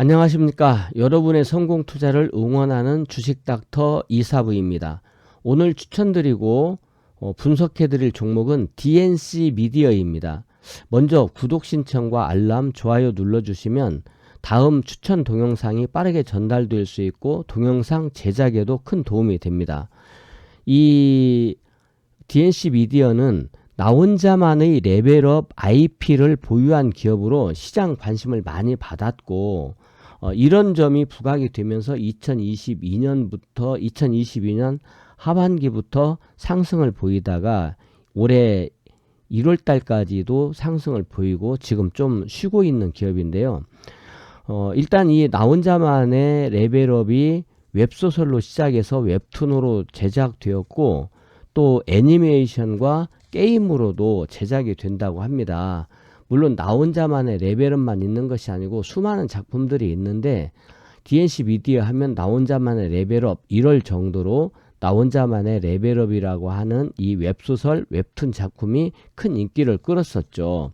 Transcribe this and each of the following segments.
안녕하십니까. 여러분의 성공 투자를 응원하는 주식 닥터 이사부입니다. 오늘 추천드리고 어, 분석해드릴 종목은 DNC 미디어입니다. 먼저 구독 신청과 알람, 좋아요 눌러주시면 다음 추천 동영상이 빠르게 전달될 수 있고 동영상 제작에도 큰 도움이 됩니다. 이 DNC 미디어는 나 혼자만의 레벨업 IP를 보유한 기업으로 시장 관심을 많이 받았고 어, 이런 점이 부각이 되면서 2022년부터 2022년 하반기부터 상승을 보이다가 올해 1월 달까지도 상승을 보이고 지금 좀 쉬고 있는 기업인데요. 어, 일단 이 나 혼자만의 레벨업이 웹소설로 시작해서 웹툰으로 제작되었고 또 애니메이션과 게임으로도 제작이 된다고 합니다. 물론 나 혼자만의 레벨업만 있는 것이 아니고 수많은 작품들이 있는데 DNC 미디어 하면 나 혼자만의 레벨업 1월 정도로 나 혼자만의 레벨업이라고 하는 이 웹소설 웹툰 작품이 큰 인기를 끌었었죠.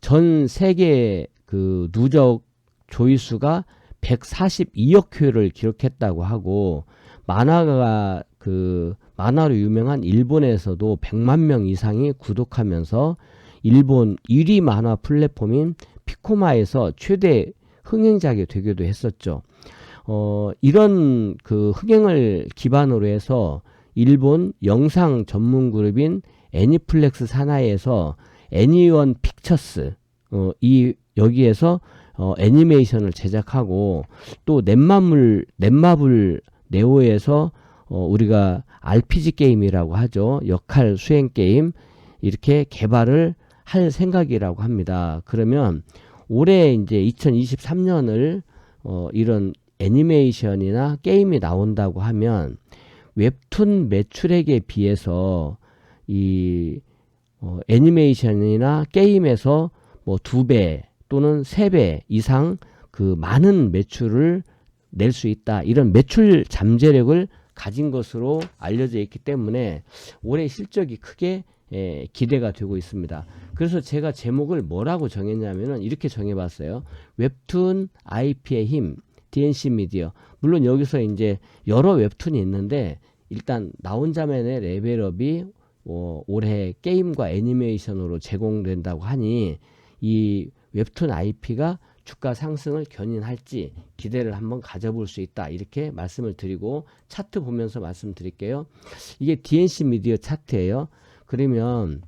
전 세계 그 누적 조회수가 142억 회를 기록했다고 하고 만화가 그 만화로 유명한 일본에서도 100만 명 이상이 구독하면서 일본 1위 만화 플랫폼인 피코마에서 최대 흥행작이 되기도 했었죠. 어, 이런 그 흥행을 기반으로 해서 일본 영상 전문 그룹인 애니플렉스 산하에서 애니원 픽처스 어, 이 여기에서 어, 애니메이션을 제작하고 또 넷마블 넷마블 네오에서 어, 우리가 RPG 게임이라고 하죠. 역할 수행 게임 이렇게 개발을 할 생각이라고 합니다. 그러면 올해 이제 2023년을 어, 이런 애니메이션이나 게임이 나온다고 하면 웹툰 매출액에 비해서 이 어, 애니메이션이나 게임에서 뭐 두 배 또는 세 배 이상 그 많은 매출을 낼 수 있다. 이런 매출 잠재력을 가진 것으로 알려져 있기 때문에 올해 실적이 크게 예, 기대가 되고 있습니다. 그래서 제가 제목을 뭐라고 정했냐면은 이렇게 정해봤어요. 웹툰 IP의 힘, DNC 미디어. 물론 여기서 이제 여러 웹툰이 있는데 일단 나 혼자만의 레벨업이 어, 올해 게임과 애니메이션으로 제공된다고 하니 이 웹툰 IP가 주가 상승을 견인할지 기대를 한번 가져볼 수 있다 이렇게 말씀을 드리고 차트 보면서 말씀드릴게요. 이게 DNC 미디어 차트예요. 그러면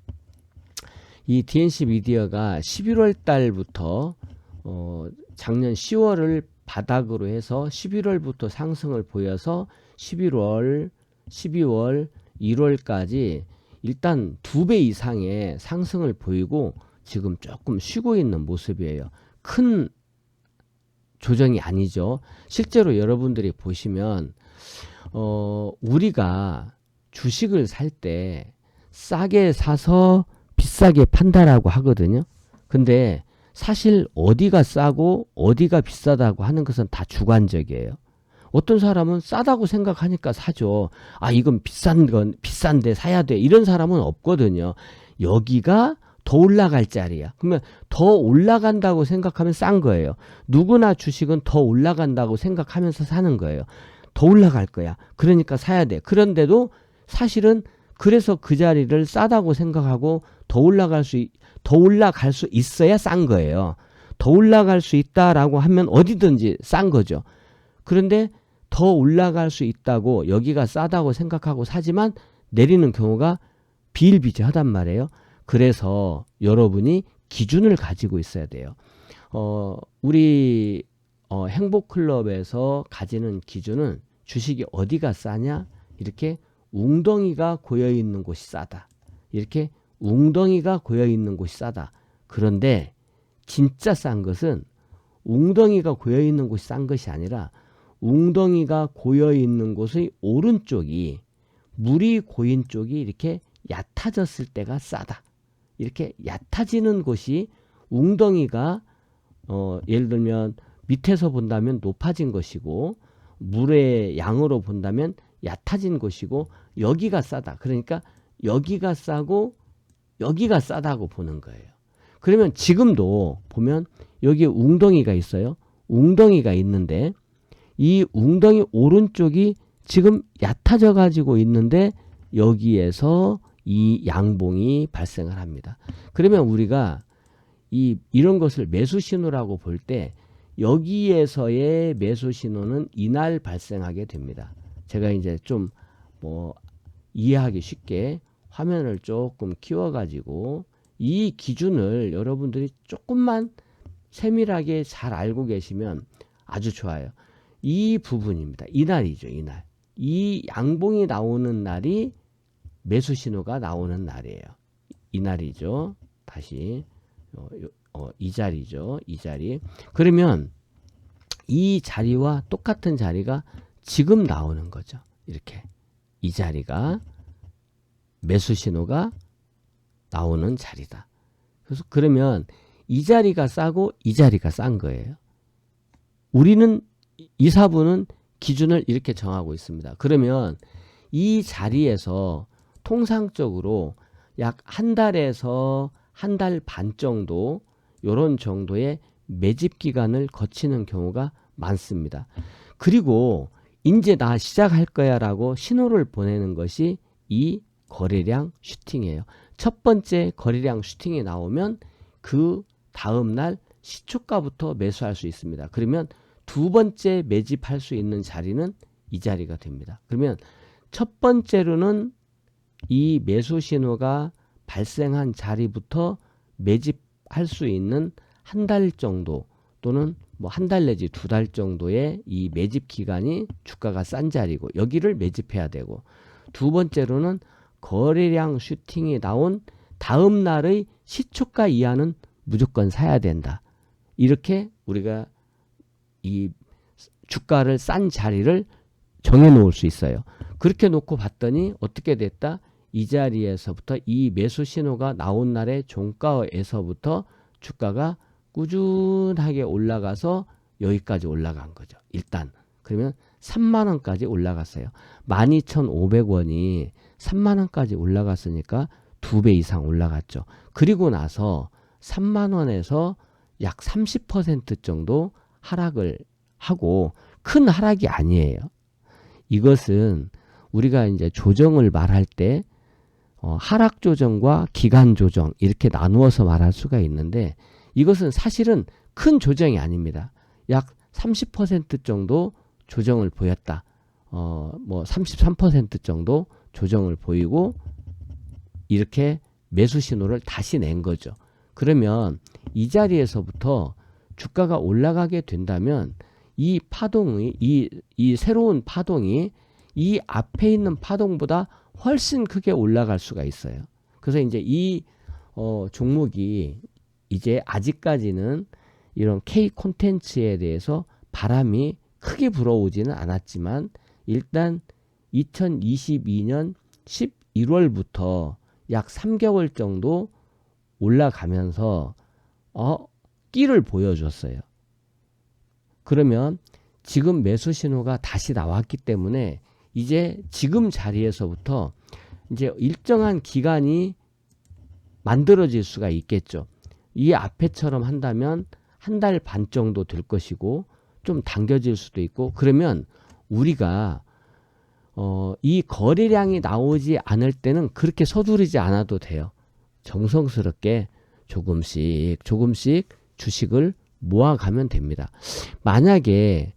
이 DNC 미디어가 11월 달부터 어, 작년 10월을 바닥으로 해서 11월부터 상승을 보여서 11월, 12월, 1월까지 일단 두 배 이상의 상승을 보이고 지금 조금 쉬고 있는 모습이에요. 큰 조정이 아니죠. 실제로 여러분들이 보시면 어, 우리가 주식을 살 때 싸게 사서 비싸게 판다라고 하거든요. 근데 사실 어디가 싸고 어디가 비싸다고 하는 것은 다 주관적이에요. 어떤 사람은 싸다고 생각하니까 사죠. 아, 이건 비싼 건 비싼데 사야 돼. 이런 사람은 없거든요. 여기가 더 올라갈 자리야. 그러면 더 올라간다고 생각하면 싼 거예요. 누구나 주식은 더 올라간다고 생각하면서 사는 거예요. 더 올라갈 거야. 그러니까 사야 돼. 그런데도 사실은 그래서 그 자리를 싸다고 생각하고 더 올라갈 수, 더 올라갈 수 있어야 싼 거예요. 더 올라갈 수 있다라고 하면 어디든지 싼 거죠. 그런데 더 올라갈 수 있다고 여기가 싸다고 생각하고 사지만 내리는 경우가 비일비재하단 말이에요. 그래서 여러분이 기준을 가지고 있어야 돼요. 어, 우리 어, 행복클럽에서 가지는 기준은 주식이 어디가 싸냐? 이렇게 웅덩이가 고여 있는 곳이 싸다. 이렇게 웅덩이가 고여 있는 곳이 싸다. 그런데 진짜 싼 것은 웅덩이가 고여 있는 곳이 싼 것이 아니라 웅덩이가 고여 있는 곳의 오른쪽이 물이 고인 쪽이 이렇게 얕아졌을 때가 싸다. 이렇게 얕아지는 곳이 웅덩이가 어, 예를 들면 밑에서 본다면 높아진 것이고 물의 양으로 본다면 얕아진 것이고 여기가 싸다. 그러니까 여기가 싸고 여기가 싸다고 보는 거예요. 그러면 지금도 보면 여기에 웅덩이가 있어요. 웅덩이가 있는데 이 웅덩이 오른쪽이 지금 얕아져 가지고 있는데 여기에서 이 양봉이 발생을 합니다. 그러면 우리가 이 이런 것을 매수 신호라고 볼 때 여기에서의 매수 신호는 이날 발생하게 됩니다. 제가 이제 좀 뭐 이해하기 쉽게 화면을 조금 키워 가지고 이 기준을 여러분들이 조금만 세밀하게 잘 알고 계시면 아주 좋아요. 이 부분입니다. 이날이죠, 이날. 이 양봉이 나오는 날이 매수 신호가 나오는 날이에요. 이 날이죠. 다시 어, 요- 어, 이 자리죠. 이 자리. 그러면 이 자리와 똑같은 자리가 지금 나오는 거죠. 이렇게 이 자리가 매수 신호가 나오는 자리다. 그래서 그러면 이 자리가 싸고 이 자리가 싼 거예요. 우리는 이사부는 기준을 이렇게 정하고 있습니다. 그러면 이 자리에서 통상적으로 약 한 달에서 한 달 반 정도 요런 정도의 매집 기간을 거치는 경우가 많습니다. 그리고 이제 나 시작할 거야 라고 신호를 보내는 것이 이 거래량 슈팅이에요. 첫 번째 거래량 슈팅이 나오면 그 다음 날 시초가부터 매수할 수 있습니다. 그러면 두 번째 매집할 수 있는 자리는 이 자리가 됩니다. 그러면 첫 번째로는 이 매수 신호가 발생한 자리부터 매집할 수 있는 한 달 정도 또는 뭐 한 달 내지 두 달 정도의 이 매집 기간이 주가가 싼 자리고 여기를 매집해야 되고 두 번째로는 거래량 슈팅이 나온 다음 날의 시초가 이하는 무조건 사야 된다. 이렇게 우리가 이 주가를 싼 자리를 정해 놓을 수 있어요. 그렇게 놓고 봤더니 어떻게 됐다? 이 자리에서부터 이 매수 신호가 나온 날의 종가에서부터 주가가 꾸준하게 올라가서 여기까지 올라간 거죠. 일단 그러면 3만 원까지 올라갔어요. 12,500원이 3만 원까지 올라갔으니까 두 배 이상 올라갔죠. 그리고 나서 3만 원에서 약 30% 정도 하락을 하고 큰 하락이 아니에요. 이것은 우리가 이제 조정을 말할 때 어, 하락 조정과 기간 조정 이렇게 나누어서 말할 수가 있는데 이것은 사실은 큰 조정이 아닙니다. 약 30% 정도 조정을 보였다. 어, 뭐 33% 정도 조정을 보이고 이렇게 매수 신호를 다시 낸 거죠. 그러면 이 자리에서부터 주가가 올라가게 된다면 이 파동이 이, 이 새로운 파동이 이 앞에 있는 파동보다 훨씬 크게 올라갈 수가 있어요. 그래서 이제 이 어, 종목이 이제 아직까지는 이런 K 콘텐츠에 대해서 바람이 크게 불어오지는 않았지만 일단 2022년 11월부터 약 3개월 정도 올라가면서 어 끼를 보여줬어요. 그러면 지금 매수 신호가 다시 나왔기 때문에 이제 지금 자리에서부터 이제 일정한 기간이 만들어질 수가 있겠죠. 이 앞에처럼 한다면 한 달 반 정도 될 것이고 좀 당겨질 수도 있고 그러면 우리가 어, 이 거래량이 나오지 않을 때는 그렇게 서두르지 않아도 돼요. 정성스럽게 조금씩 조금씩 주식을 모아가면 됩니다. 만약에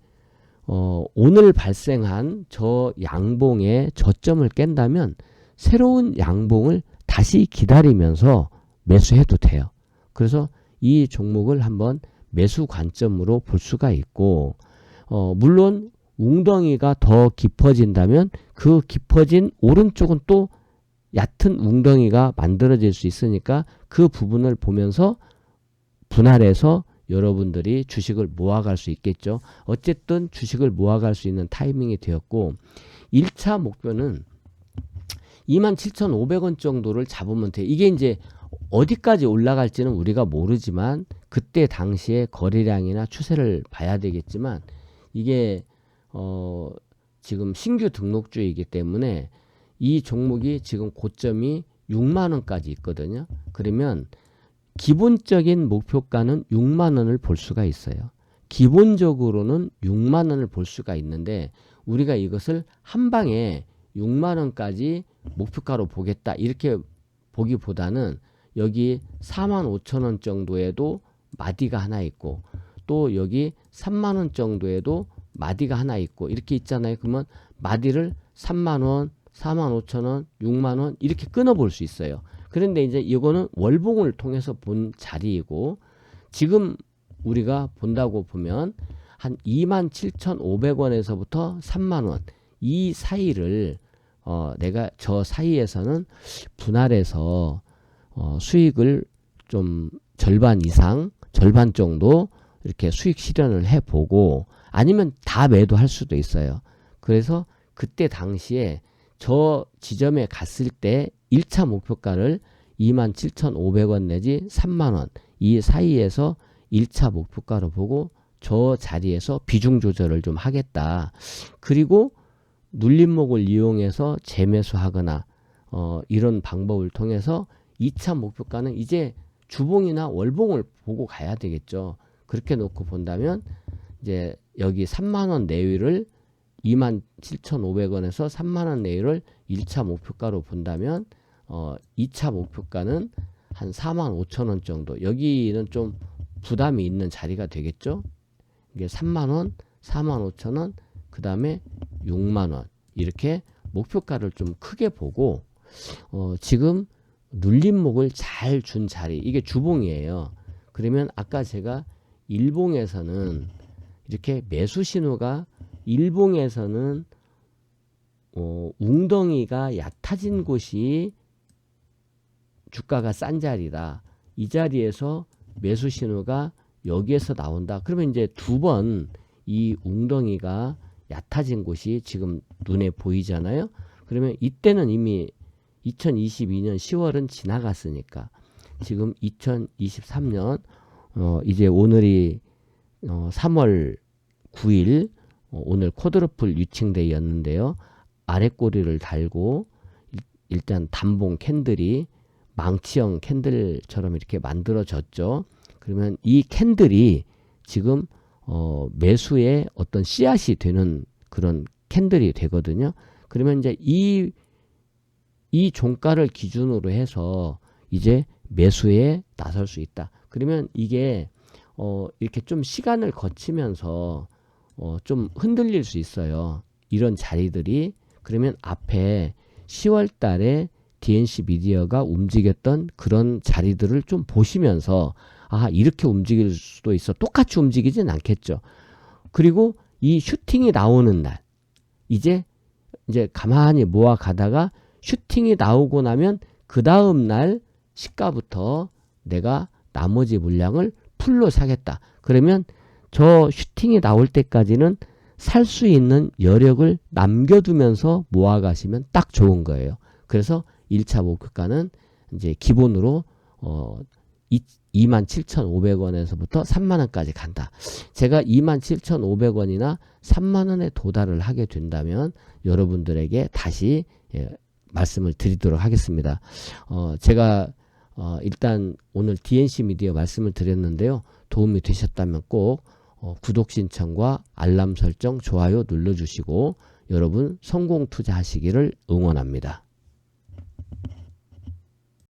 어, 오늘 발생한 저 양봉의 저점을 깬다면 새로운 양봉을 다시 기다리면서 매수해도 돼요. 그래서 이 종목을 한번 매수 관점으로 볼 수가 있고, 어, 물론 웅덩이가 더 깊어진다면 그 깊어진 오른쪽은 또 얕은 웅덩이가 만들어질 수 있으니까 그 부분을 보면서 분할해서 여러분들이 주식을 모아갈 수 있겠죠. 어쨌든 주식을 모아갈 수 있는 타이밍이 되었고 1차 목표는 27,500원 정도를 잡으면 돼. 이게 이제 어디까지 올라갈지는 우리가 모르지만 그때 당시에 거래량이나 추세를 봐야 되겠지만 이게 어 지금 신규 등록주이기 때문에 이 종목이 지금 고점이 6만 원까지 있거든요. 그러면 기본적인 목표가는 6만 원을 볼 수가 있어요. 기본적으로는 6만 원을 볼 수가 있는데 우리가 이것을 한 방에 6만 원까지 목표가로 보겠다 이렇게 보기보다는 여기 4만 5천 원 정도에도 마디가 하나 있고 또 여기 3만 원 정도에도 마디가 하나 있고 이렇게 있잖아요. 그러면 마디를 3만 원, 4만 5천 원, 6만 원 이렇게 끊어 볼 수 있어요. 그런데 이제 이거는 월봉을 통해서 본 자리이고 지금 우리가 본다고 보면 한 27,500원에서부터 3만 원 이 사이를 어 내가 저 사이에서는 분할해서 어 수익을 좀 절반 이상 절반 정도 이렇게 수익 실현을 해 보고 아니면 다 매도할 수도 있어요. 그래서 그때 당시에 저 지점에 갔을 때 1차 목표가를 27,500원 내지 3만원 이 사이에서 1차 목표가로 보고 저 자리에서 비중 조절을 좀 하겠다. 그리고 눌림목을 이용해서 재매수하거나 어, 이런 방법을 통해서 2차 목표가는 이제 주봉이나 월봉을 보고 가야 되겠죠. 그렇게 놓고 본다면 이제 여기 3만 원 내외를 27,500원에서 3만 원 내외를 1차 목표가로 본다면 어 2차 목표가는 한 4만 5천 원 정도. 여기는 좀 부담이 있는 자리가 되겠죠. 이게 3만 원, 4만 5천 원, 그 다음에 6만 원. 이렇게 목표가를 좀 크게 보고 어 지금 눌림목을 잘 준 자리. 이게 주봉이에요. 그러면 아까 제가 일봉에서는 이렇게 매수 신호가 일봉에서는 어, 웅덩이가 얕아진 곳이 주가가 싼 자리다. 이 자리에서 매수 신호가 여기에서 나온다. 그러면 이제 두 번 이 웅덩이가 얕아진 곳이 지금 눈에 보이잖아요. 그러면 이때는 이미 2022년 10월은 지나갔으니까 지금 2023년 어 이제 오늘이 어 3월 9일 어, 오늘 코드로플 유칭데이였는데요. 아래 꼬리를 달고 일, 일단 단봉 캔들이 망치형 캔들처럼 이렇게 만들어졌죠. 그러면 이 캔들이 지금 어, 매수의 어떤 씨앗이 되는 그런 캔들이 되거든요. 그러면 이제 이, 이 종가를 기준으로 해서 이제 매수에 나설 수 있다. 그러면 이게 어, 이렇게 좀 시간을 거치면서 어, 좀 흔들릴 수 있어요. 이런 자리들이 그러면 앞에 10월 달에 DNC 미디어가 움직였던 그런 자리들을 좀 보시면서 아 이렇게 움직일 수도 있어. 똑같이 움직이진 않겠죠. 그리고 이 슈팅이 나오는 날 이제 이제 가만히 모아 가다가 슈팅이 나오고 나면 그 다음 날 시가부터 내가 나머지 물량을 풀로 사겠다. 그러면 저 슈팅이 나올 때까지는 살 수 있는 여력을 남겨두면서 모아 가시면 딱 좋은 거예요. 그래서 1차 목표가는 이제 기본으로 어 27,500원에서부터 3만원까지 간다. 제가 27,500원이나 3만원에 도달을 하게 된다면 여러분들에게 다시 예, 말씀을 드리도록 하겠습니다. 어, 제가 어, 일단 오늘 DNC 미디어 말씀을 드렸는데요. 도움이 되셨다면 꼭 어, 구독 신청과 알람 설정, 좋아요 눌러주시고 여러분 성공 투자하시기를 응원합니다.